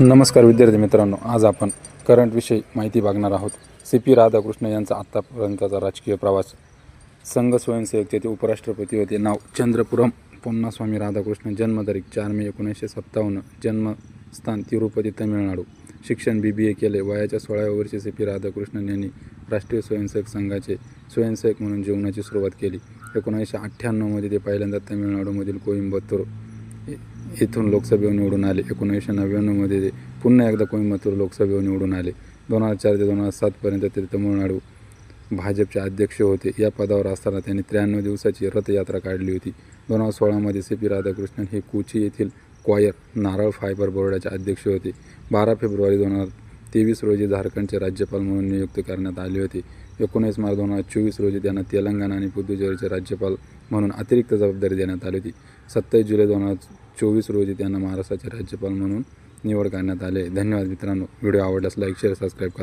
नमस्कार विद्यार्थी मित्रांनो आज आपण करंटविषयी माहिती बघणार आहोत. सी पी राधाकृष्ण यांचा आत्तापर्यंतचा राजकीय प्रवास. संघ स्वयंसेवक तेथे उपराष्ट्रपती होते. नाव चंद्रपुरम. पोन्नास्वामी राधाकृष्ण जन्मतारीख चार मे एकोणीसशे सत्तावन्न. जन्मस्थान तिरुपती तमिळनाडू. शिक्षण बी बी ए केले. वयाच्या सोळाव्या वर्षी सी पी राधाकृष्णन यांनी राष्ट्रीय स्वयंसेवक संघाचे स्वयंसेवक म्हणून जीवनाची सुरुवात केली. एकोणीसशे अठ्ठ्याण्णवमध्ये ते पहिल्यांदा तमिळनाडूमधील कोइंबतूर इथून येथून लोकसभेवर निवडून आले. एकोणीसशे नव्याण्णवमध्ये ते पुन्हा एकदा कोईमतूर लोकसभेवर निवडून आले. दोन हजार चार ते दोन हजार सातपर्यंत ते तमिळनाडू भाजपचे अध्यक्ष होते. या पदावर असताना त्यांनी त्र्याण्णव दिवसाची रथयात्रा काढली होती. दोन हजार सोळामध्ये सी पी राधाकृष्णन हे कोची येथील क्वायर नारळ फायबर बोर्डाचे अध्यक्ष होते. बारा फेब्रुवारी दोन हजार तेवीस रोजी झारखंडचे राज्यपाल म्हणून नियुक्त करण्यात आले होते. एकोणीस मार्च दोन हजार चोवीस रोजी त्यांना तेलंगणा आणि पुदुचेरीचे राज्यपाल म्हणून अतिरिक्त जबाबदारी देण्यात आली होती. सत्तावीस जुलै दोन हजार चोवीस रोजी त्यांना महाराष्ट्राचे राज्यपाल म्हणून निवड करण्यात आले. धन्यवाद मित्रांनो. व्हिडिओ आवडल्यास लाईक शेअर सबस्क्राईब करा.